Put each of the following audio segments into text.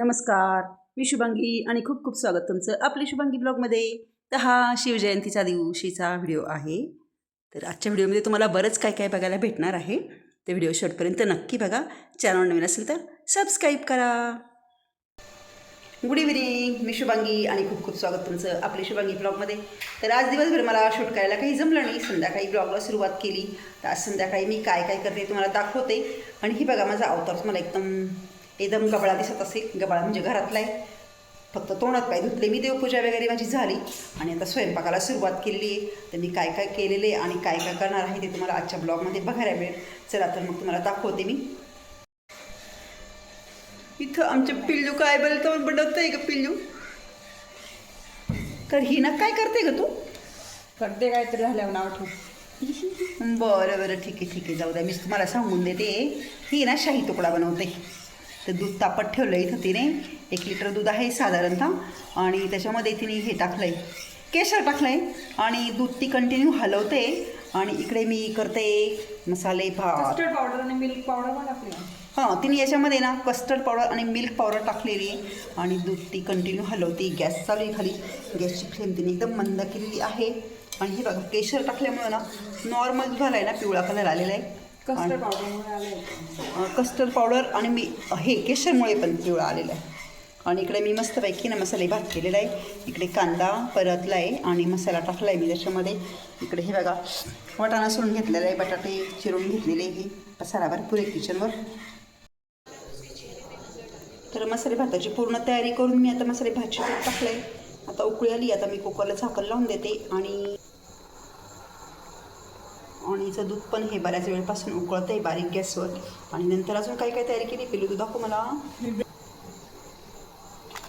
नमस्कार. मी शुभांगी आणि खूप खूप स्वागत तुमचं आपल्या शुभांगी ब्लॉगमध्ये. तर हा शिवजयंतीचा दिवशीचा व्हिडिओ आहे. तर आजच्या व्हिडिओमध्ये तुम्हाला बरंच काय काय बघायला भेटणार आहे. ते व्हिडिओ शेवटपर्यंत नक्की बघा. चॅनल नवीन असेल तर सबस्क्राईब करा. गुड इव्हिनिंग मी शुभांगी आणि खूप खूप स्वागत तुमचं आपल्या शुभांगी ब्लॉगमध्ये. तर आज दिवसभर मला शूट करायला काही जमलं नाही. संध्याकाळी ब्लॉगला सुरुवात केली. तर आज संध्याकाळी मी काय काय करते तुम्हाला दाखवते. आणि ही बघा माझा अवतार मला एकदम एकदम गबळा दिसत असेल गबाळा म्हणजे घरातला आहे फक्त तोंडात पाय धुतले. मी देवपूजा वगैरे माझी झाली. आणि आता स्वयंपाकाला सुरुवात केलेली आहे. तर मी काय काय केलेले आणि काय काय करणार आहे ते तुम्हाला आजच्या ब्लॉगमध्ये बघायला मिळेल. चला तर मग तुम्हाला दाखवते मी. इथं आमचे पिल्लू काय बोलतो? बनवत आहे का पिल्लू? तर ही ना काय करते ग तू? करते काहीतरी झाल्यावर नाव ठेव. बरं बरं. ठीक आहे ठीक आहे. जाऊ द्या मी तुम्हाला सांगून देते. ही ना शाही तुकडा बनवते. तर दूध तापत ठेवलं इथं तिने. एक लिटर दूध आहे साधारणतः. आणि त्याच्यामध्ये तिने हे टाकलं आहे केशर टाकलं आहे आणि दूध ती कंटिन्यू हलवते. आणि इकडे मी करते मसाले भात. कस्टर्ड पावडर आणि मिल्क पावडर टाकली. हां तिने याच्यामध्ये ना कस्टर्ड पावडर आणि मिल्क पावडर टाकलेली. आहे आणि दूध ती कंटिन्यू हलवते. गॅस चालू आहे खाली. गॅसची फ्लेम तिने एकदम मंद केलेली आहे. आणि हे बघा केशर टाकल्यामुळं ना नॉर्मल दुधाला आहे ना पिवळा कलर आलेला आहे. कस्टर्ड पावडरमुळे आलं कस्टर्ड पावडर आणि मी हे केशरमुळे पण पिवळा आलेला आहे. आणि इकडे मी मस्तपैकी ना मसाले भात केलेला आहे. इकडे कांदा परतला आहे आणि मसाला टाकला आहे मी त्याच्यामध्ये. इकडे हे बघा वाटाणा सोडून घेतलेला आहे बटाटे चिरून घेतलेले हे. पसारा भरपूर आहे किचनवर तर मसाले भाताची पूर्ण तयारी करून मी आता मसाले भात शिजत टाकले आता उकळी आली आता मी कुकरला झाकण लावून देते आणि आणि हिचं दूध पण हे बऱ्याच वेळपासून उकळतं आहे बारीक गॅसवर आणि नंतर अजून काय काय तयारी केली पिलू तू दाखव मला.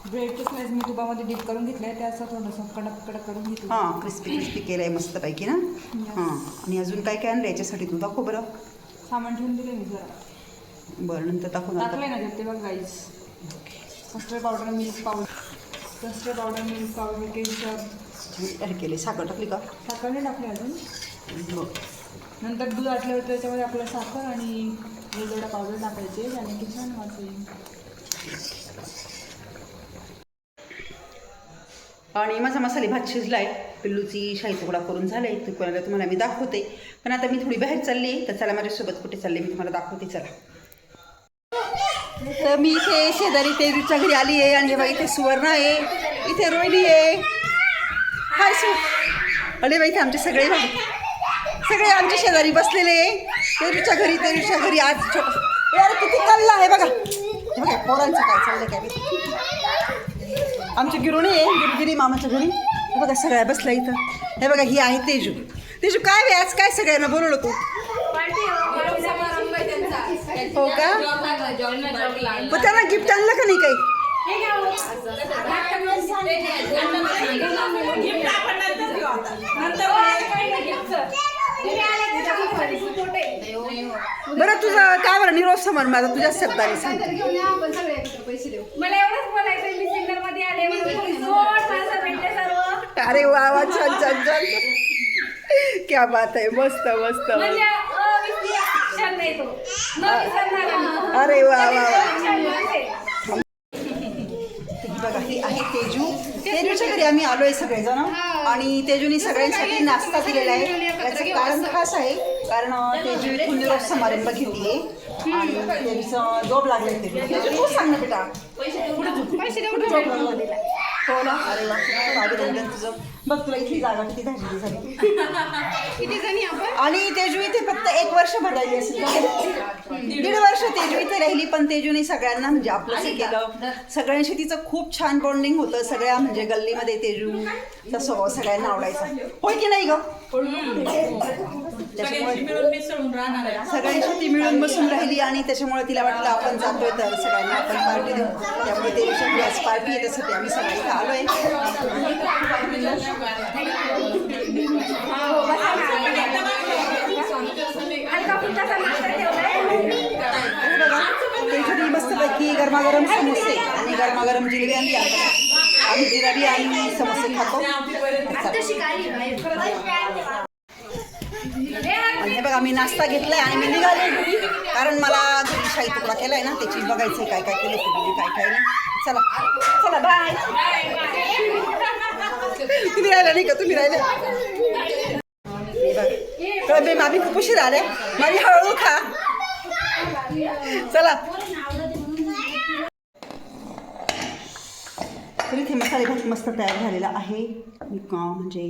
ब्रेडचे स्लाइस मी तुपामध्ये डीप करून घेतले ते असं थोडंसं कडक कडक करून घेतलं हां क्रिस्पी क्रिस्पी केलं आहे मस्तपैकी ना? हां आणि अजून काय काय आणलं याच्यासाठी तू दाखव बरं. सामान ठेवून दिले मी जरा. बरं नंतर दाखव टाकले ना ते बघ guys custard powder milk powder custard powder milk powder केशर. ॲड केले साखर टाकली का? साखर नाही टाकली अजून. बघ नंतर दूध आटल्यावर त्याच्यामध्ये आपलं साखर आणि वेगवेगळ्या पावडर टाकायचे आणि की छान वाचेल आणि माझा मसाले भात शिजलाय. पिल्लूची शाही तुकडा करून झालाय. आहे कोणाला तुम्हाला मी दाखवते. पण आता मी थोडी बाहेर चालली आहे तर चला माझ्यासोबत कुठे चालले मी तुम्हाला दाखवते. चला. तर मी इथे शेजारी तेजूच्या घरी आली आहे आणि हे बघा इथे सुवर्ण आहे. इथे रोहिणी आहे. हाय सु अरे बाई इथे आमचे सगळे भाऊ. सगळे आमच्या शेजारी बसलेले. आहे तेजूच्या घरी तेजूच्या घरी. आज छोट यार किती कल्ला आहे बघा. हे बघा पोरांचं काय चाललंय काय. आमची गिरुणी आहे गिरगिरी मामाच्या घरी. हे बघा सगळ्या बसल्या इथं. हे बघा ही आहे तेजू. तेजू काय बे आज काय सगळ्यांना बोलवलं तू हो का? मग त्यांना गिफ्ट आणलं का नाही काही? बरं तुझं काय बरं निरोप समोर माझा तुझ्या शब्दाने सांगते मला एवढंच बोलायचं मी सिंगरमध्ये आले अरे वा वा छान छान छान. क्या बात आहे मस्त मस्त. म्हणजे. अरे वा वा वा क्षण म्हणजे. ही बघा ही आहे तेजू घरी आम्ही आलोय सगळेजण. आणि तेजूने सगळ्यांसाठी नाश्ता दिलेला आहे. याचं कारण खास आहे कारण तेजू इथून समारंभ घेतली आहे आणि तेजूचं जॉब लागले तेजू तू सांग ना बेटा. तू लागला हो ना अरे वा अभिनंदन तुझं बघ तुला इथली जागा किती धाडली झाली. आणि तेजू इथे फक्त एक वर्ष भरायली असेल? दीड वर्ष तेजू इथे राहिली पण तेजूने सगळ्यांना म्हणजे आपलं केलं. सगळ्यांशी तिचं खूप छान बॉन्डिंग होतं. सगळ्या म्हणजे गल्लीमध्ये तेजूचा स्वभाव सगळ्यांना आवडायचा. होय की नाही ग? सगळ्यांशी ती मिळून बसून राहिली आणि त्याच्यामुळे तिला वाटलं आपण जातोय तर सगळ्यांना आपण पार्टी देऊ. त्यामुळे घरी आज पार्टी आहे त्यासाठी आम्ही सगळे इथं आलोय. मस्तपैकी गरमागरम समोसे आणि गरमागरम जिलेबी आणली आम्ही जिलेबी आणि समोसे खातो. आणि हे बघा मी नाश्ता घेतलाय आणि मी निघाले. कारण मला घरी शाही तुकडा केलाय ना त्याची बघायचं काय काय केलं तुम्ही काय काय नाही चला चला बाय तुम्ही राहिला नाही का? तुम्ही राहिले. मी मामी खूप उशीर आले माझी हळू खा. चला. तर इथे मसाले भात मस्त तयार झालेला आहे. मी म्हणजे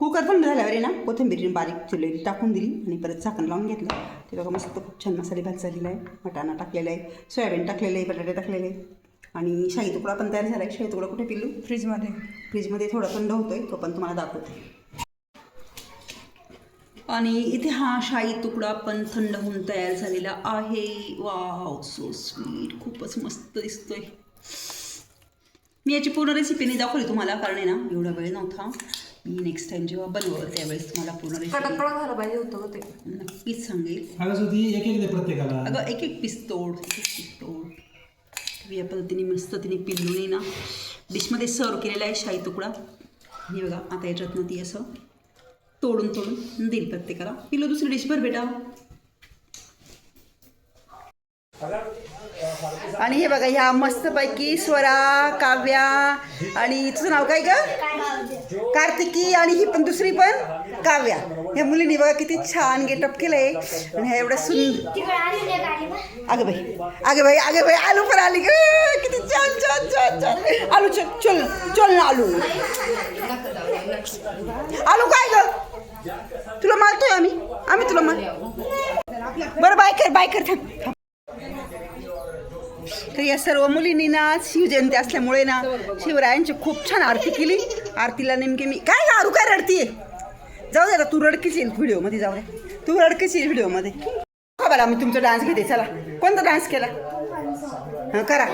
कुकर थंड झाल्यावर आहे ना कोथिंबीर बारीक चिरलेली टाकून दिली आणि परत झाकण लावून घेतलं. ते बघा मस्त खूप छान मसाले भात झालेला आहे. वाटाणा टाकलेला आहे सोयाबीन टाकलेलं आहे बटाटे टाकलेले आहे आणि शाही तुकडा पण तयार झाला आहे. शाही तुकडा कुठे पिल्लू? फ्रीजमध्ये. फ्रीजमध्ये थोडा थंड होतोय तो पण तुम्हाला दाखवते. आणि इथे हा शाही तुकडा पण थंड होऊन तयार झालेला आहे. वाव सो स्वीट खूपच मस्त दिसतोय. मी याची पूर्ण रेसिपी नाही दाखवली तुम्हाला कारण आहे ना एवढा वेळ नव्हता. मी नेक्स्ट टाइम जेव्हा बनवलं त्यावेळेस तुम्हाला पूर्ण रेसिपी झालं पाहिजे होतं ते. नक्कीच सांगेल. सांगत होती एक एक दे प्रत्येकाला. अगं एक एक पीस तोड एक एक पीस तोड. तर या पद्धतीने मस्त तिने पिल्लूने ना. डिशमध्ये सर्व केलेला आहे शाही तुकडा. हे बघा आता याच्यातनं ती असं तोडून तोडून देईल प्रत्येकाला. पिल्लू दुसरी डिश भर बेटा. आणि हे बघा ह्या मस्तपैकी स्वरा काव्या आणि तुझं नाव काय ग? कार्तिकी आणि ही पण दुसरी पण काव्या. ह्या मुलींनी बघा किती छान गेटअप केलंय. आणि ह्या एवढ्या सुंदर अगं बाई अगे बाई अगे बाई आलू पण आली ग. किती छान छान छान छान. आलू चल चल चल ना आलू. आलू काय ग? तुला मारतोय आम्ही? आम्ही तुला मार बरं बाय कर बाय कर थांब थांब. तर या सर्व मुलींनी ना शिवजयंती असल्यामुळे ना शिवरायांची खूप छान आरती केली. आरतीला नेमके मी काय गारू काय रडतीये? जाऊ दे तू रडकीच येईल व्हिडिओमध्ये जाऊ दे. तू रडकीच येईल व्हिडिओमध्ये. का बरं मी तुमचा डान्स घेते चला. कोणता डान्स केला? हां करा.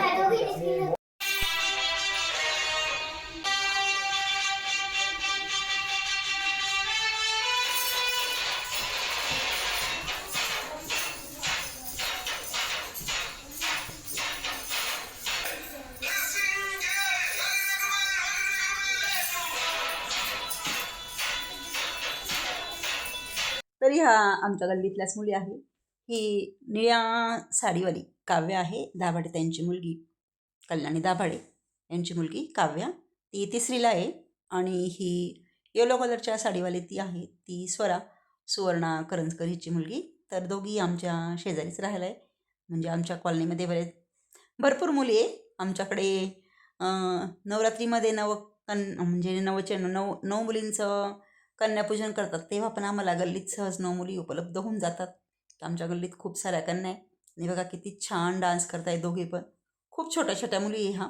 ह्या आमच्या गल्लीतल्याच मुली आहे. ही निळ्या साडीवाली काव्य आहे. दाभाडे त्यांची मुलगी कल्याणी दाभाडे यांची मुलगी काव्या. ती तिसरीला आहे आणि ही येलो कलरच्या साडीवाली ती आहे. ती स्वरा सुवर्णा करंजकर हिची मुलगी. तर दोघी आमच्या शेजारीच राहायला आहे म्हणजे आमच्या कॉलनीमध्ये बरेच भरपूर मुली आहे आमच्याकडे नवरात्रीमध्ये नव कन म्हणजे नवचे नऊ नऊ मुलींचं कन्यापूजन करतात तेव्हा पण आम्हाला गल्लीत सहज नऊ मुली उपलब्ध होऊन जातात. आमच्या गल्लीत खूप साऱ्या कन्या आहे आणि बघा किती छान डान्स करताय दोघे पण. खूप छोट्या छोट्या मुली आहे हा.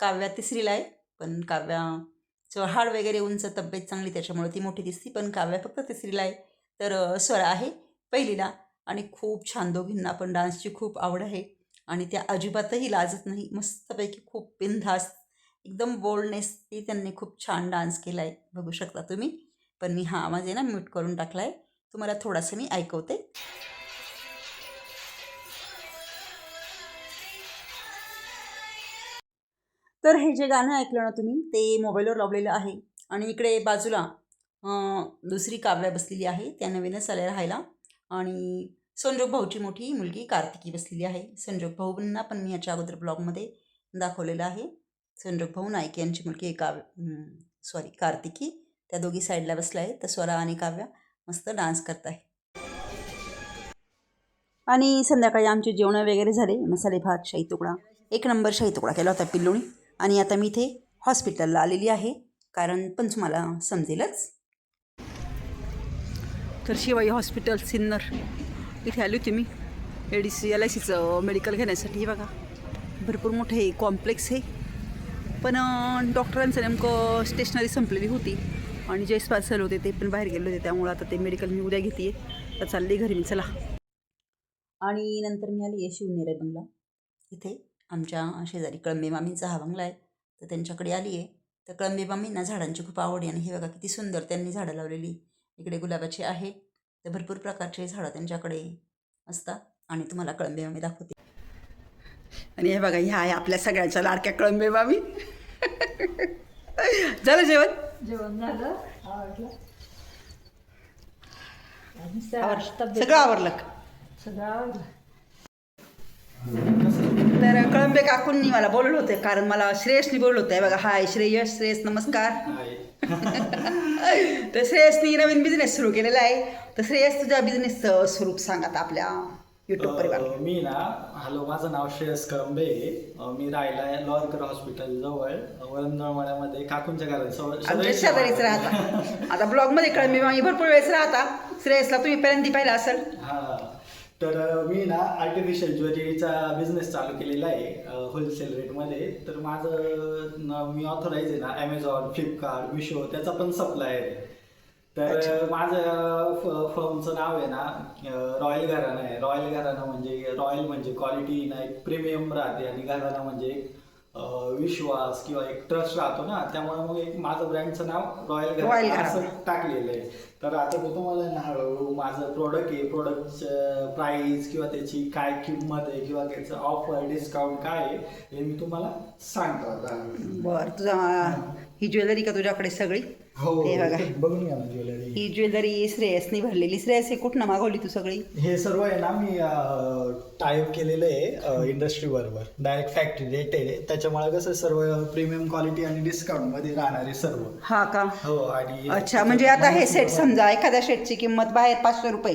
काव्या तिसरीला आहे पण काव्याचं हाड वगैरे उंच तब्येत चांगली त्याच्यामुळे ती मोठी दिसती पण काव्या फक्त तिसरीला आहे. तर स्वरा आहे पहिलीला आणि खूप छान दोघींना पण डान्सची खूप आवड आहे. आणि त्या अजिबातही लाजत नाही मस्तपैकी खूप बिनधास्त एकदम बोल्डनेस ती त्यांनी खूप छान डान्स केला आहे बघू शकता तुम्ही. पण मी हा आवाज आहे ना म्यूट करून टाकला आहे तुम्हाला थोडासा मी ऐकवते. तर हे जे गाणं ऐकलं ना तुम्ही ते मोबाईलवर लावलेलं आहे. आणि इकडे बाजूला दुसरी काव्या बसलेली आहे त्या नवीनच आल्या राहायला. आणि संजोग भाऊची मोठी मुलगी कार्तिकी बसलेली आहे. संजोग भाऊंना पण मी याच्या अगोदर ब्लॉगमध्ये दाखवलेलं आहे. संजोग भाऊ नाईक यांची मुलगी काव्य सॉरी कार्तिकी. त्या दोघी साईडला बसल्या आहेत. तर स्वरा आणि काव्या मस्त डान्स करत आहे आणि संध्याकाळी आमचे जेवणं वगैरे झाले. मसाले भात शाही तुकडा. एक नंबर शाही तुकडा केला होता पिल्लोणी आणि आता मी इथे हॉस्पिटलला आलेली आहे. कारण पण तुम्हाला समजेलच. तर शिवाई हॉस्पिटल सिन्नर. इथे आली होती मी. A D C L I सीचं मेडिकल घेण्यासाठी. बघा भरपूर मोठे कॉम्प्लेक्स आहे. पण डॉक्टरांचं नेमकं स्टेशनरी संपलेली होती. आणि जे पार्सल होते ते पण बाहेर गेले होते त्यामुळं आता ते मेडिकल मी उद्या घेते तर चालली घरी मी चला. आणि नंतर मी आली आहे शिवनेरे बंगला. इथे आमच्या शेजारी कळंबे मामींचा हा बंगला आहे. तर त्यांच्याकडे आली आहे. तर कळंबे मामींना झाडांची खूप आवड आहे आणि हे बघा किती सुंदर त्यांनी झाडं लावलेली. इकडे गुलाबाची आहे. तर भरपूर प्रकारचे झाडं त्यांच्याकडे असतात. आणि तुम्हाला कळंबे मामी दाखवते. आणि हे बघा ह्या आहे आपल्या सगळ्यांच्या लाडक्या कळंबे मामी. झालं जेवण? जेवण झालं. आवडलं. आवर सगळं आवरलं का? सगळं आवडलं तर कळंबे काकूंनी मला बोलवलं होतं कारण मला श्रेयसनी बोलवलं होतं. बघा हाय श्रेयस श्रेयस नमस्कार. तर श्रेयसनी नवीन बिझनेस सुरू केलेला आहे. तर श्रेयस तुझ्या बिझनेसचं स्वरूप सांग आता आपल्या. युट्यूब परिवार मी ना हॅलो माझं नाव श्रेयस कळंबे मी राहिला आहे लॉरकर हॉस्पिटल जवळ वरंदळवाड्यामध्ये काकूंच्या घरात. आमच्या शेजारीच राहता. आता ब्लॉगमध्ये कळंबे मामी भरपूर वेळेस राहता. श्रेयसला तुम्ही पहिल्यांदा पाहिला असेल. हा. तर मी ना आर्टिफिशियल ज्वेलरीचा बिझनेस चालू केलेला आहे होलसेल रेटमध्ये तर माझं न- मी ऑथोराईज आहे ना ॲमेझॉन फ्लिपकार्ट मिशो त्याचा पण सप्लायर आहे. तर माझं फर्मचं नाव आहे ना रॉयल घराणा आहे. रॉयल घराणा म्हणजे रॉयल म्हणजे क्वालिटी ना एक प्रीमियम राहते आणि घराणा म्हणजे विश्वास किंवा एक ट्रस्ट राहतो ना. त्यामुळे मग एक माझं ब्रँडचं नाव रॉयल घराणा. असं टाकलेलं आहे. तर आता मी तुम्हाला ना हळूहळू माझं प्रोडक्ट आहे. प्रोडक्टचं प्राईस किंवा त्याची काय किंमत आहे किंवा त्याचं ऑफर डिस्काउंट काय आहे हे मी तुम्हाला सांगतो आता. बर तुझा ही. ज्वेलरी का तुझ्याकडे सगळी? हो हे बघा. बघून घ्या ना ज्वेलरी. ही ज्वेलरी श्रेयसनी भरलेली. श्रेयस हे कुठनं मागवली तू सगळी? हे सर्व आहे ना मी टाईप केलेलं आहे इंडस्ट्री बरोबर डायरेक्ट फॅक्टरी रेटेड आहे. त्याच्यामुळे कसं सर्व प्रीमियम क्वालिटी आणि डिस्काउंटमध्ये राहणारे सर्व. हा का? हो आणि अच्छा म्हणजे आता हे सेट समजा एखाद्या सेटची किंमत बाहेर पाचशे रुपये.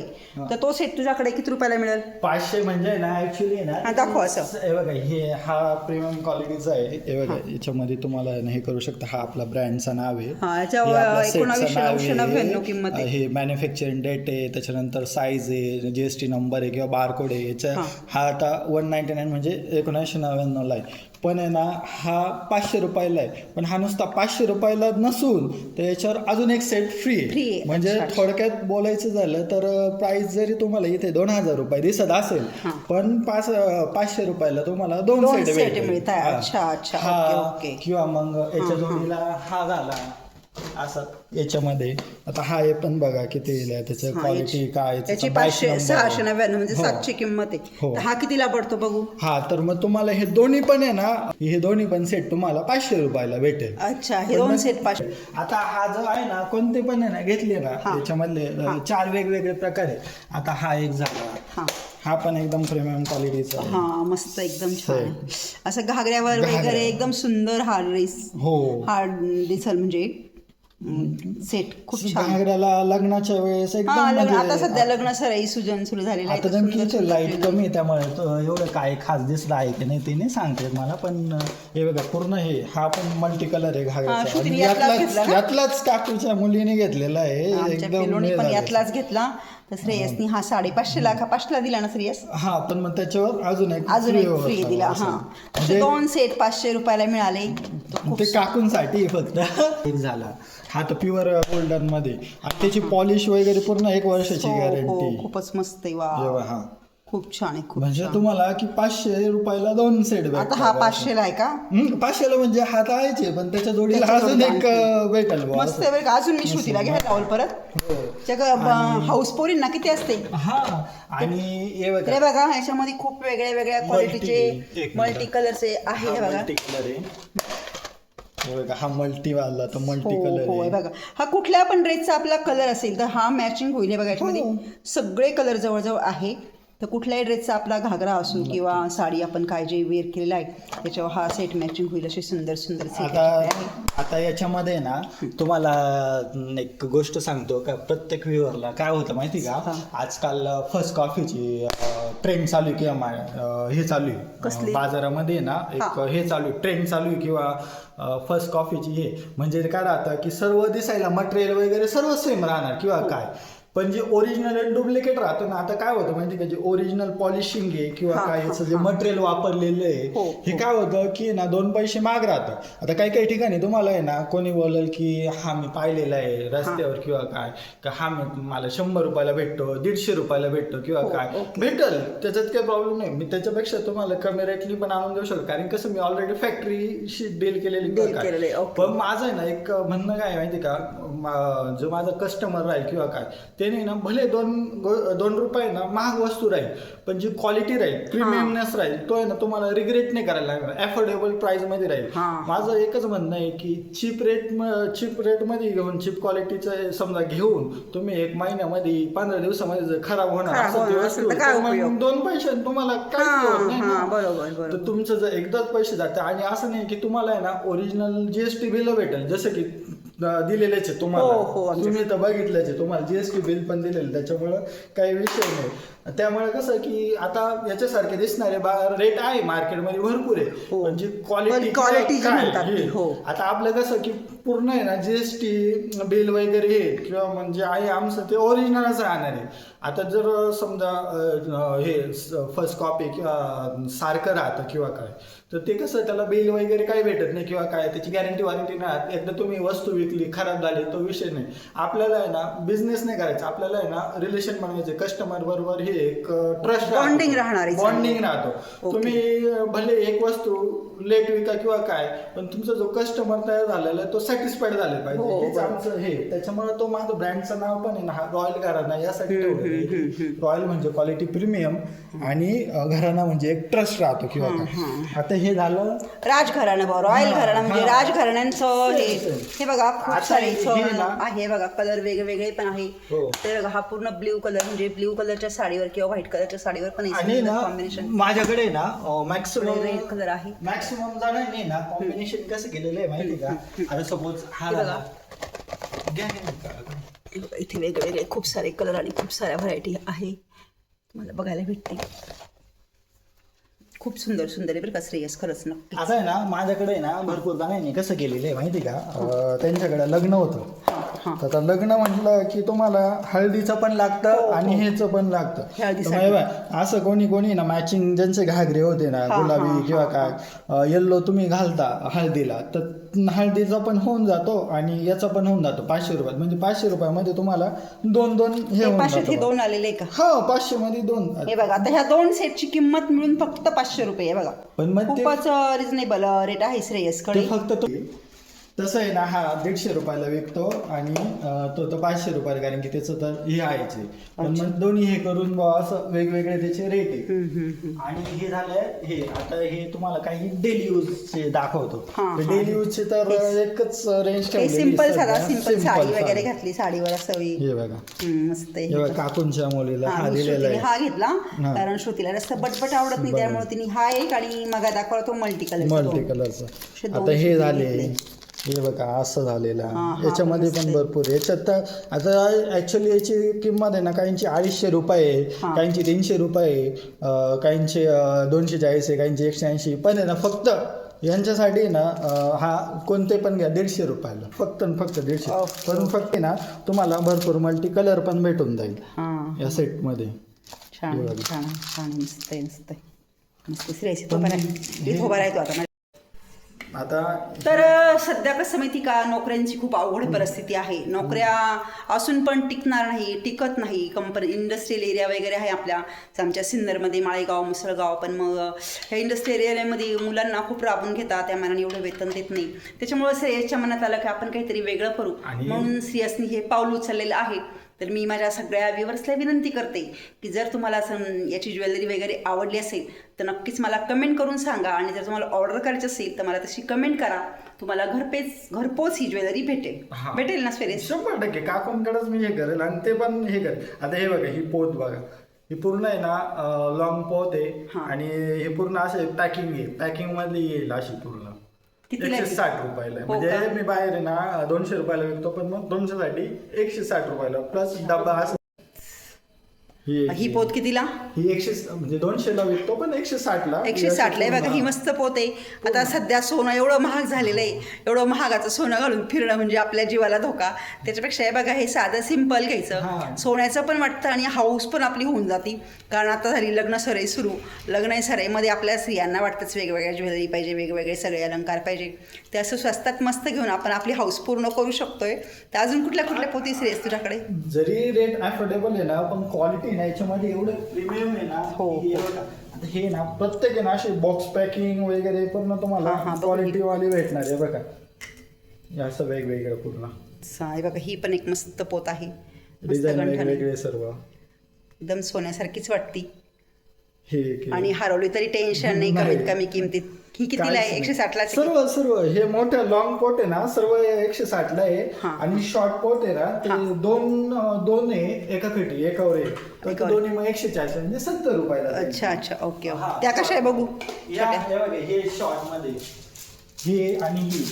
तर तो सेट तुझ्याकडे किती रुपयाला मिळेल? पाचशे म्हणजे ना ऍक्च्युली ना हा, दाखव असं. हे बघा हे हा प्रीमियम क्वालिटीचा आहे. हे बघा याच्यामध्ये तुम्हाला ना हे करू शकता. हा आपला ब्रँडचा नाव आहे. हा, याच्यावर एकोणावीसशे नऊशे. नव्याण्णव किंमत आहे. हे मॅन्युफॅक्चरिंग डेट आहे त्याच्यानंतर साईज आहे जीएसटी नंबर आहे किंवा बारकोड आहे याचा हा. हा आता वन नाईन्टी नाईन म्हणजे एकोणीसशे नव्याण्णवला आहे पण आहे ना हा पाचशे रुपयाला आहे पण हा नुसता पाचशे रुपयाला नसून तर याच्यावर अजून एक सेट फ्री आहे. म्हणजे. थोडक्यात बोलायचं झालं तर प्राइस जरी तुम्हाला इथे दोन हजार रुपये दिसत असेल पण पाच पाचशे रुपयाला तुम्हाला दोन सेट. हा. हा, ओके. किंवा मग याच्या जोडीला हा झाला असं याच्यामध्ये. आता हा हे पण बघा किती आहे त्याचं हा, क्वालिटी याची- काय याची त्याचा batch पाचशे number. सहाशे नव्याण्णव म्हणजे हो. सातशे किंमत आहे. हो. तर हा कितीला पडतो बघू? हा तर मग तुम्हाला हे दोन्ही पण आहे ना हे दोन्ही पण सेट तुम्हाला पाचशे रुपयाला भेटेल. अच्छा हे दोन सेट पाचशे. आता हा जो आहे ना कोणते पण आहे ना घेतले ना हा. त्याच्यामधले अ, चार वेगवेगळे प्रकार आहे आता हा एक झाला. हा. हा पण एकदम प्रीमियम क्वालिटीचा आहे. हा मस्त एकदम छान असं घागऱ्यावर वगैरे एकदम सुंदर हा ड्रेस हो. हा दिसल म्हणजे सेट खूप छान. घागऱ्याला लग्नाच्या वेळेस एकदम हा लग्न आता म्हणजे सध्या लग्न सराई सुजन सुरू झालेलं आहे आता लाइट. कमी आहे त्यामुळे. तो एवढं काय खास दिसलं आहे की नाही ते नाही सांगते मला पण हे बघा पूर्ण हे हा पण मल्टी कलर आहे हा, घागऱ्याचा श्रुतीने यातलाच यातलाच घेतला ना? यातलाच काकूच्या मुलीने घेतलेला आहे. आमच्या एकदम पिलोनी हे पण झालं. यातलाच घेतला. तर श्रेयसनी हा साडेपाचशे लाखा पाचशेला दिला ना श्रेयस? हा पण मग त्याच्यावर अजून एक अजून free एक फ्री दिला. हा. म्हणजे असे दोन सेट पाचशे रुपयाला मिळाले. खूप ते काकूंसाठी फक्त. एक झाला. हा तर प्युअर गोल्डनमध्ये आणि त्याची पॉलिश वगैरे पूर्ण एक वर्षाची हो, हो, गॅरंटी खूपच मस्त आहे वा. जेव्हा हा. खूप छान आहे खूप म्हणजे छान. तुम्हाला की पाचशे रुपयाला दोन सेट आता हा पाचशेला आहे का? पाचशेला म्हणजे हा आहेच आहे, पण त्याच्या जोडीला त्याच्या अजून जोडीला एक अं, भेटेल बुवा. मस्त. आहे बरं का. अजून मी श्रुतीला घ्यायला लावल परत. हाऊस पोरींना किती असते? हा आणि हे बघा. बघा ह्याच्यामध्ये खूप वेगळ्या वेगळ्या क्वालिटीचे एक मल्टी. कलरचे आहे. हे हा बघा आहे. हे बघा हा मल्टी वाला तर मल्टी हो कलर हो हे आहे. बघा. हा कुठल्या पण ड्रेसचा आपला कलर असेल तर हा मॅचिंग होईल. हे बघा याच्यामध्ये हो. सगळे कलर जवळजवळ आहे. तर कुठल्याही ड्रेसचा आपला घागरा असो किंवा साडी आपण काय जे वेअर केलेला आहे त्याच्यावर हा सेट मॅचिंग होईल असे सुंदर सुंदर सेट आता आहे. आता याच्यामध्ये ना तुम्हाला एक गोष्ट सांगतो का प्रत्येक व्ह्युअरला काय होतं माहिती का? आजकाल फर्स्ट कॉफीची ट्रेंड चालू आहे किंवा मा- अं, हे चालू आहे. कसली? बाजारामध्ये ना एक हे चालू आहे ट्रेंड चालू आहे किंवा फर्स्ट कॉफीची हे. म्हणजे काय राहतं की सर्व दिसायला मटेरियल वगैरे सर्व सेम राहणार किंवा काय? पण जे ओरिजिनल आणि डुप्लिकेट राहतं ना आता काय होतं माहिती का? जे ओरिजिनल पॉलिशिंग आहे किंवा हा, काय हा, याचं जे हा. मटेरियल वापरलेलं आहे हो, हे काय होतं की ना दोन पैसे माग राहतं. आता काही काही ठिकाणी तुम्हाला आहे ना कोणी बोलेल की हा मी पाहिलेला आहे रस्त्यावर किंवा काय का हा मी मला शंभर रुपयाला भेटतो दीडशे रुपयाला भेटतो किंवा हो, काय. भेटल त्याच्यात काही प्रॉब्लेम नाही. मी त्याच्यापेक्षा तुम्हाला कमी रेटली पण आणून देऊ शकतो. कारण कसं मी ऑलरेडी फॅक्टरीशी डील केलेली. पण माझं आहे ना एक म्हणणं काय माहिती का? जो माझा कस्टमर राहील किंवा काय त्याने ना भले दोन दोन रुपये ना महाग वस्तू राहील पण जी क्वालिटी राहील प्रीमियमनेस राहील तो आहे ना तुम्हाला रिग्रेट नाही करायला लागणार अफोर्डेबल प्राइसमध्ये राहील. हा. माझं एकच म्हणणं आहे की चीप रेट चीप रेटमध्ये घेऊन चीप क्वालिटीचं समजा घेऊन तुम्ही एक महिन्यामध्ये पंधरा दिवसामध्ये जर खराब होणार ती? दोन पैसे तुम्हाला काय नाही तुमचं जर एकदाच पैसे जाते आणि असं नाही की तुम्हाला आहे ना ओरिजिनल जीएसटी बिल भेटेल. जसं की दिलेलेच आहे हो, हो, तुम्हाला आमच्या- तुम्ही तर बघितलंच आहे तुम्हाला जीएसटी बिल पण दिलेलं त्याच्यामुळं काही विषय नाही. त्यामुळे कसं की आता याच्यासारखे दिसणारे रेट आहे मार्केटमध्ये भरपूर आहे. पण जी पण क्वालिटी हो. आता आपलं कसं की पूर्ण आहे ना जीएसटी बिल वगैरे हे किंवा म्हणजे आहे आमचं ते ओरिजिनलच राहणार आहे आता जर समजा हे फर्स्ट कॉपी किंवा सारखं राहतं किंवा काय तर ते कसं त्याला बिल वगैरे काही भेटत नाही किंवा काय त्याची गॅरंटी वॉरंटी नाही. एकदा तुम्ही वस्तू विकली खराब झाली तो विषय नाही आपल्याला आहे ना बिझनेस नाही करायचा आपल्याला आहे ना रिलेशन बनवायचे कस्टमर बरोबर हे एक ट्रस्ट Bonding राहणार आहे. बॉन्डिंग राहतो. Okay. तुम्ही भले एक वस्तू लेट विका किंवा काय पण तुमचा जो कस्टमर तयार झालेला आहे तो सॅटिस्फाईड झाले हो, पाहिजे हेच. आमचं हे. त्याच्यामुळे तो माझं ब्रँडचं नाव पण आहे ना हा रॉयल घराणा यासाठी रॉयल म्हणजे क्वालिटी प्रीमियम आणि घराणा म्हणजे एक ट्रस्ट राहतो किंवा काय. आता हे झालं? राजघराणं भाऊ रॉयल हा, घराणं म्हणजे हा. राजघराण्यांचं हे. हे बघा खूप सारे हे आहे बघा कलर वेगवेगळे पण आहे. हो. तर बघा हा पूर्ण ब्ल्यू कलर म्हणजे ब्ल्यू कलरच्या साडीवर किंवा व्हाईट कलरच्या साडीवर पण कॉम्बिनेशन माझ्याकडे ना मॅक्सिमम कलर आहे. मॅक्सिमम जणांनी ना कॉम्बिनेशन कसं केलेलं आहे माहिती का आता सपोज हा. झाला. घ्या. हे इथे वेगवेगळे खूप सारे कलर आणि खूप साऱ्या व्हरायटी आहे तुम्हाला बघायला भेटते खूप सुंदर सुंदर आहे बरं का श्रेयस खरंच नक्की आता आहे ना माझ्याकडे आहे ना भरपूर जणांनी कसं केलेलं आहे माहिती का अं, त्यांच्याकडे लग्न होतं हां. तर आता लग्न म्हटलं की तुम्हाला हळदीचं पण लागतं आणि हेच पण लागतं. हो, हळदीसाठी. तर हे असं कोणी कोणी ना मॅचिंग ज्यांचे घागरे होते ना हां, गुलाबी हां, किंवा काय येल्लो तुम्ही घालता हळदीला तर हळदीचा पण होऊन जातो आणि याचा पण होऊन जातो पाचशे रुपयात. म्हणजे पाचशे रुपयामध्ये तुम्हाला दोन दोन हे हे होऊन पाचशे ते जातं दोन आलेले आहे का? हा पाचशे मध्ये दोन. हे बघा आता ह्या दोन सेटची किंमत मिळून फक्त पाचशे रुपये आहे बघा. पण मग ते- खूपच रिझनेबल रेट आहे श्रेयसकडे ते फक्त तो तसं आहे ना हा दीडशे रुपयाला विकतो आणि तो तर पाचशे रुपयाला कारण की त्याचं तर हे आहेच आहे. पण मग दोन्ही हे करून बुवा असं वेगवेगळे त्याचे रेट आहे आणि हे झालंय हे आता हे तुम्हाला काही डेली यूजचे दाखवतो. डेली यूजचे तर एकच रेंज सिंपल साधा सिंपल साडी वगैरे घातली साडीवर असं होई. हे बघा. हे काकूंच्या मुलीला हा, हा दिलेला हा घेतला. कारण श्रुतीला जास्त बटबट आवडत नाही. त्यामुळे तिने हा एक आणि मग दाखवला तो मल्टी कलर मल्टी कलरचं आता हे झाले. हे बघा असं झालेलं हा, हा, याच्यामध्ये पण आहे. भरपूर आहे. याच्यात तर आता ऍक्च्युली याची किंमत आहे ना काहींची अडीचशे रुपये आहे. काहींची तीनशे रुपये आहे अं, काहींचे अं, दोनशे चाळीस आहे काहींचे एकशे ऐंशी पण आहे ना फक्त यांच्यासाठी ना अं, हा कोणते पण घ्या दीडशे रुपयाला फक्त आणि फक्त दीडशे. पण फक्त ना तुम्हाला भरपूर मल्टी कलर पण भेटून जाईल हा या सेटमध्ये छान. छान छान मस्त आहे मस्त आहे मस्त आहे आहे तो आता आता तर सध्या कसं माहिती का? नोकऱ्यांची खूप अवघड परिस्थिती आहे. नोकऱ्या असून पण टिकणार नाही टिकत नाही. कंपनी इंडस्ट्रियल एरिया वगैरे आहे आपल्या. आमच्या सिन्नरमध्ये माळेगाव मुसळगाव पण मग ह्या इंडस्ट्रियल एरियामध्ये मुलांना खूप राबून घेतात. त्या मनाने एवढं वेतन देत नाही. त्याच्यामुळे श्रेयसच्या मनात आलं की आपण काहीतरी वेगळं करू. म्हणून श्रेयसनी हे पाऊल उचललेलं आहे. तर मी माझ्या सगळ्या व्ह्युअर्सला विनंती करते की जर तुम्हाला असं याची ज्वेलरी वगैरे आवडली असेल तर नक्कीच मला कमेंट करून सांगा. आणि जर तुम्हाला ऑर्डर करायची असेल तर मला तशी कमेंट करा. तुम्हाला घरपेच घरपोच ही ज्वेलरी भेटेल. भेटेल ना स्वेरेस शंभर टक्के. काकूंकडेच मी हे करेल आणि ते पण हे करेल. आता हे बघा ही पोत बघा. ही पूर्ण आहे ना लॉंग पोत आहे. आणि हे पूर्ण असे पॅकिंग आहे. पॅकिंगमध्ये येईल अशी पूर्ण. कितीला एकशे? साठ रुपयाला आहे. हो म्हणजे का? मी बाहेर आहे ना दोनशे रुपयाला विकतो पण मग दोनशे साठी एकशे साठ रुपयाला प्लस डबा असं ही ही पोत कितीला? ही एकशे म्हणजे दोनशेला विकतो पण एकशे साठला. एकशे साठला. आहे बघा ही मस्त पोत आहे. आता सध्या सोनं एवढं महाग झालेलं आहे. एवढं महागाचं सोनं घालून फिरणं म्हणजे आपल्या जीवाला धोका. त्याच्यापेक्षा हे बघा हे साधं सिंपल घ्यायचं. हां. सोन्याचं पण वाटतं आणि हाऊस पण आपली होऊन जाती. कारण आता झाली लग्न सराई सुरू. लग्न सराईमध्ये आपल्या स्त्रियांना वाटतंच वेगवेगळ्या ज्वेलरी पाहिजे वेगवेगळे सगळे अलंकार पाहिजे. ते असं स्वस्तात मस्त घेऊन आपण आपली हाऊस पूर्ण करू शकतोय. तर अजून कुठल्या कुठल्या पोती श्रेयस तुझ्याकडे? जरी रेट अफोर्डेबल आहे ना पण क्वालिटी ना याच्यामध्ये एवढं प्रीमियम आहे ना हो, की एवढं- आता हे ना प्रत्येक आहे ना असे बॉक्स पॅकिंग वगैरे पूर्ण तुम्हाला हा, हा, बघू क्वालिटी वाली भेटणार आहे बघा. हे असं वेगवेगळं पूर्ण. सा- हे बघा ही पण एक मस्त पोत आहे. डिझाईन गंठण आहे. वेगवेगळे सर्व. एकदम सोन्यासारखीच वाटती. हे एक आहे. आणि हरवली तरी टेन्शन नाही नाही. कमीत कमी किमतीत. ही कितीला आहे एकशे. साठला सर्व सर्व हे मोठं लॉंग पोट आहे ना सर्व एकशे साठ ला आहे. आणि शॉर्ट पोट आहे ना ते दोन दोन आहे एका खटी एकावर आहे. दोन्ही मग एकशे चाळीस म्हणजे सत्तर रुपयाला. अच्छा अच्छा ओके. ओके त्या कशा आहे हे बघा, हे शॉर्टमध्ये हे आणि ही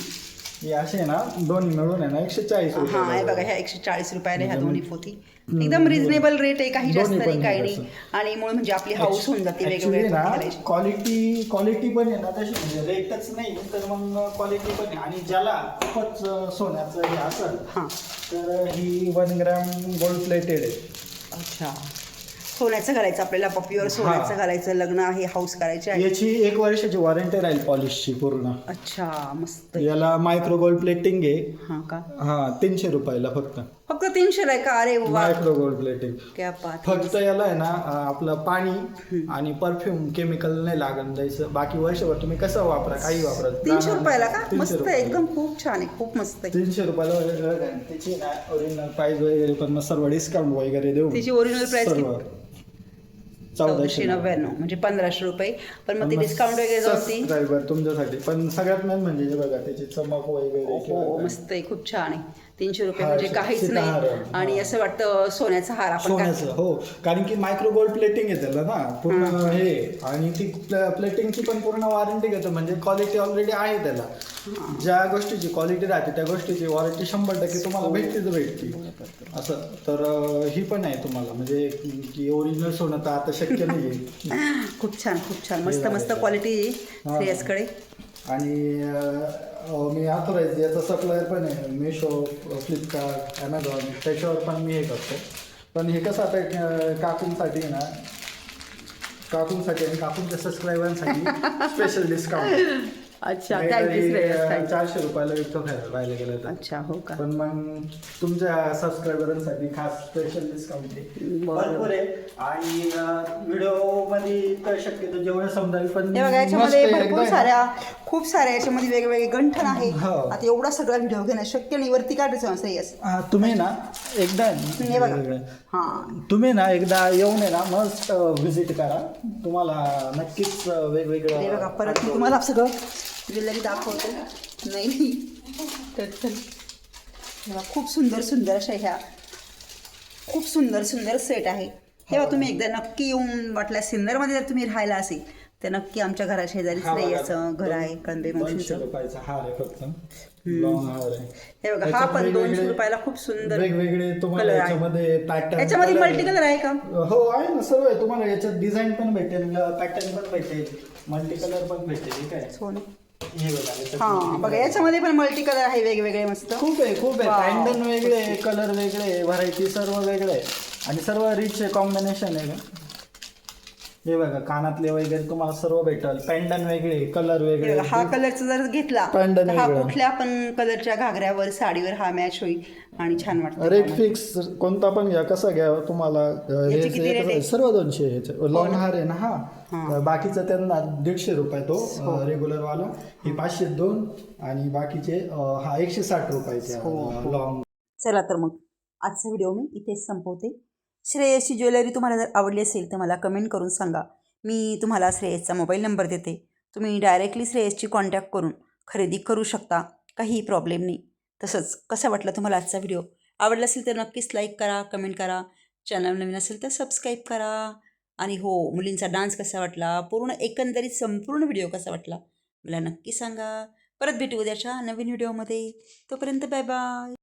हे असे ना दोन्ही मिळून आहे ना एकशे चाळीस हा हे बघा ह्या एकशे चाळीस रुपयाला ह्या दोन्ही. पोथी एकदम रिझनेबल रेट आहे काही जास्त नाही काही नाही. आणि मुळे म्हणजे आपली हाऊस होऊन जाते वेगवेगळ्या ना. क्वालिटी क्वालिटी पण आहे ना तशी म्हणजे रेटच नाही तर मग क्वालिटी पण आहे. आणि ज्याला खूपच सोन्याचं हे असेल हा. तर ही वन ग्रॅम गोल्ड प्लेटेड आहे. अच्छा. सोन्याचं घालायचं आपल्याला प्युअर सोन्याचं घालायचं लग्न आहे हाऊस करायचे आहे. याची एक वर्षाची वॉरंटी राहील पॉलिशची पूर्ण. अच्छा मस्त याला मायक्रो गोल्ड प्लेटिंग आहे. हा का? हा तीनशे रुपयाला फक्त. फक्त तीनशे आहे का? अरे वा. मायक्रो गोल्ड प्लेटिंग क्या बात फक्त याला आहे ना अं, आपलं पाणी आणि परफ्यूम केमिकल नाही लागून जायचं. बाकी वर्षभर तुम्ही कसं वापरा काही वापरा. तीनशे जाणार रुपयाला नाही. का? तीनशे मस्त आहे रुपयाला. एकदम खूप छान आहे खूप मस्त आहे. तीनशे रुपयाला वगैरे. त्याची ना ओरिजिनल प्राइस वगैरे पण मग सर्व डिस्काउंट वगैरे देऊ त्याची original price किती? चौदाशे नव्याण्णव म्हणजे पंधराशे रुपये. पण मग ते डिस्काउंट वगैरे जाऊन सबस्क्रायबर तुमच्यासाठी. पण सगळ्यात मेन म्हणजे हे बघा त्याची चमक वगैरे हो काय. मस्त आहे खूप छान आहे. तीनशे रुपये म्हणजे काहीच नाही. हा. आणि असं वाटतं सोन्याचा हार आपण सोन्याचं हो. कारण की मायक्रो गोल्ड प्लेटिंग आहे त्याला ना पूर्ण हे. आणि ती प्लेटिंगची पण पूर्ण वॉरंटी घेतो म्हणजे क्वालिटी ऑलरेडी आहे त्याला. ज्या गोष्टीची क्वालिटी राहते त्या गोष्टीची वॉरंटी शंभर टक्के तुम्हाला भेटतेच भेटते. असं. तर अं, ही पण आहे तुम्हाला. म्हणजे की ओरिजिनल सोनं तर आता शक्य नाही खूप छान खूप छान. मस्त हे मस्त. क्वालिटी हा. श्रेयसकडे. आणि मी ऑथोराईज याचा सप्लायर पण आहे मिशो फ्लिपकार्ट ॲमेझॉन त्याच्यावर पण मी हे करतो. पण हे कसं आता काकूनसाठी काकूंसाठी आहे ना काकूंसाठी आणि काकूंच्या सबस्क्रायबरांसाठी स्पेशल डिस्काउंट अच्छा थँक्यू श्रेयस. चारशे रुपयाला विकतो खायला गेलं तर अच्छा हो का पण मग तुमच्या सबस्क्रायबरांसाठी खास स्पेशल डिस्काउंट आहे बरं. भरपूर आहे आणि व्हिडिओमध्ये तर शक्यतो जेवढं समजावी पण हे बघा मस्त याच्यामध्ये आहे, भरपूर एकदम. साऱ्या खूप साऱ्या याच्यामध्ये वेगवेगळे गंठन आहे हो. आता एवढा सगळा व्हिडिओ घेणं शक्य नाही वरती काढायचं श्रेयस तुम्ही ना एकदा हे बघा. हा तुम्ही ना एकदा येऊन आहे ना मस्त व्हिजिट करा तुम्हाला नक्कीच हे वेगवेगळं बघा परत मी तुम्हाला सगळं ज्वेलरी दाखवते. नाही नाही. तर. हे खूप सुंदर सुंदर अशा ह्या खूप सुंदर सुंदर सेट आहे. हे. बघा तुम्ही एकदा नक्की येऊन वाटल्या सिन्नरमध्ये जर तुम्ही राहायला असेल तर नक्की आमच्या घरा शेजारी हा बघा, श्रेयाचं घर आहे कळंबे मावशीचं. आहे हे बघा हा पण दोनशे रुपयाला खूप सुंदर वेगवेगळे तुम्हाला याच्यामध्ये पॅटर्न याच्यामध्ये मल्टी कलर आहे का? हो आहे ना सर्व आहे. तुम्हाला याच्यात डिझाईन पण भेटेल पॅटर्न पण भेटेल मल्टी कलर पण भेटेल ठीक आहे? सोने. हे बघा हा बघा. याच्यामध्ये पण मल्टी कलर आहे वेगवेगळे मस्त. खूप आहे खूप आहे. Wow. पॅन्डन वेगळे कलर वेगळे व्हरायटी सर्व वेगळे. आहे आणि सर्व रिच कॉम्बिनेशन आहे. हे बघा कानातले वगैरे तुम्हाला सर्व भेटेल. पॅन्डन वेगळे कलर हे वेगळे. बघा, हा कलरचा जर घेतला तर हा वेगळं. कुठल्या पण कलरच्या घागऱ्यावर साडीवर हा मॅच होईल आणि छान वाटतं रेट फिक्स कोणता पण घ्या कसा घ्या तुम्हाला अं, हे- याची किती हे rate कसं- आहे? सर्व दोनशे लॉंग हार आहे ना हा? हा. बाकीचा त्यांना दीडशे रुपये तो रेग्युलर वाला. हे पाचशे दोन आणि बाकीचे हा एकशे साठ रुपयाचे हो, हो. लॉंग चला तर मग आजचा व्हिडिओ मी इथेच संपवते. श्रेयसची ज्वेलरी तुम्हाला जर आवडली असेल तर मला कमेंट करून सांगा. मी तुम्हाला श्रेयसचा मोबाईल नंबर देते. तुम्ही डायरेक्टली श्रेयसची कॉन्टॅक्ट करून खरेदी करू शकता. काहीही प्रॉब्लेम नाही. तसंच कसा वाटला तुम्हाला आजचा व्हिडिओ आवडला असेल तर नक्कीच लाईक करा कमेंट करा. चॅनल नवीन असेल तर सबस्क्राईब करा. आणि हो मुलींचा डान्स कसा वाटला? पूर्ण एकंदरीत संपूर्ण व्हिडिओ कसा वाटला? मला नक्की सांगा. परत भेटू उद्याच्या नवीन व्हिडिओमध्ये. तोपर्यंत बाय बाय.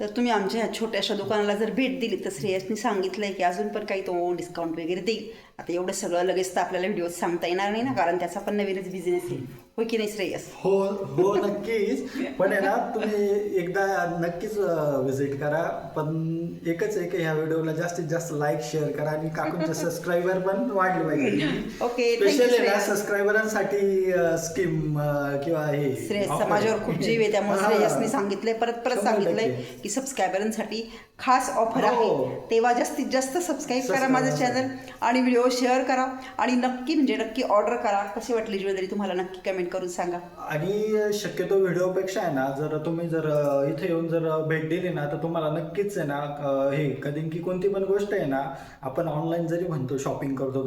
तर तुम्ही आमच्या ह्या छोट्याशा दुकानाला जर भेट दिली तर श्रेयसने सांगितलं आहे की अजून पण काही तो डिस्काउंट वगैरे देईल. आता एवढं सगळं लगेच तर आपल्याला व्हिडिओ सांगता येणार नाही ना कारण त्याचा पण नवीनच बिझनेस आहे. होय की नाही श्रेयस? हो हो नक्कीच. पण आहे ना तुम्ही एकदा नक्कीच विजिट करा. पण एकच आहे की ह्या व्हिडिओला जास्तीत जास्त लाईक शेअर करा. आणि काकूंचे सबस्क्रायबर पण वाढले पाहिजे. ओके स्पेशल आहे ना सबस्क्रायबरांसाठी स्कीम किंवा हे. श्रेयस. समाजावर खूप जीव आहे त्यामुळे हा. श्रेयसने सांगितलंय परत परत सांगितलंय. की सबस्क्रायबरांसाठी खास ऑफर हो. आहे तेव्हा जास्तीत जास्त सबस्क्राईब करा माझं चॅनल आणि व्हिडिओ व्हिडिओ शेअर करा आणि नक्की म्हणजे नक्की ऑर्डर करा. कशी वाटली ज्वेलरी तुम्हाला? नक्की कमेंट करून सांगा. आणि शक्यतो व्हिडिओपेक्षा आहे ना जर तुम्ही जर इथे येऊन जर भेट दिली ना तर तुम्हाला नक्कीच आहे ना हे कधी की कोणती पण गोष्ट आहे ना आपण ऑनलाईन जरी म्हणतो शॉपिंग करतो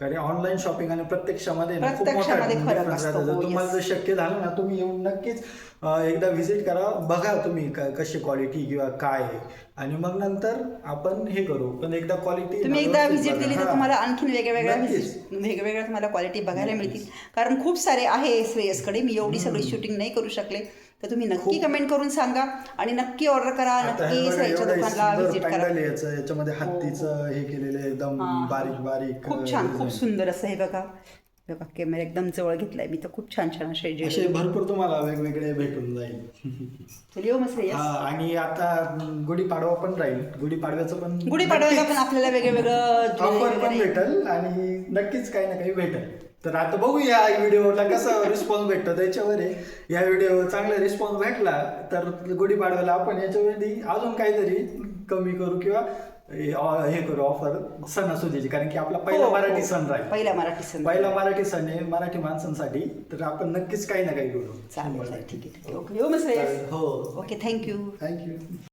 कारण ऑनलाईन शॉपिंग आणि प्रत्यक्षामध्ये ना खूप मोठा हो, तुम्हाला. जर शक्य झालं ना तुम्ही येऊन नक्कीच एकदा व्हिजिट करा. बघा तुम्ही कशी क्वालिटी किंवा काय आहे. आणि मग नंतर आपण हे करू. पण एकदा क्वालिटी तुम्ही एकदा व्हिजिट दिली तर तुम्हाला आणखीन वेगळ्या वेगळ्या नक्कीच. visit- वेगवेगळ्या तुम्हाला क्वालिटी बघायला मिळतील. कारण खूप सारे आहे श्रेयसकडे मी एवढी सगळी शूटिंग नाही करू शकले. तर तुम्ही नक्की कमेंट करून सांगा. आणि नक्की ऑर्डर करा. नक्की दुकानला व्हिजिट करा. याच्यामध्ये हत्तीचं हे केलेलं आहे. एकदम. बारीक बारीक खूप छान. खूप. सुंदर असं हे बघा. बघा कॅमेरा एकदम जवळ घेतलाय. मी तर खूप छान छान असे. भरपूर तुम्हाला वेगवेगळे भेटून जाईल. येऊ हा, आणि आता गुढीपाडवा पण राहील. गुढीपाडव्याचं पण गुढीपाडव्याला पण आपल्याला वेगळं वेगळं ऑफर पण भेटल आणि नक्कीच काही ना काही भेटेल. तर आता बघूया या व्हिडिओला कसा रिस्पॉन्स भेटतो. त्याच्यावर आहे या व्हिडिओ चांगला रिस्पॉन्स भेटला तर गुढीपाडव्याला आपण याच्यावरती अजून काहीतरी कमी करू किंवा हे हे करू ऑफर सणासुदीची कारण की आपला पहिला हो, हो. मराठी सण राहील. पहिला मराठी सण. पहिला मराठी सण आहे मराठी माणसांसाठी. तर आपण नक्कीच काही ना काही करू. चालेल चालेल. ठीक आहे ठीक आहे. ओके येऊ मग श्रेयस हो. Okay thank you. Thank you.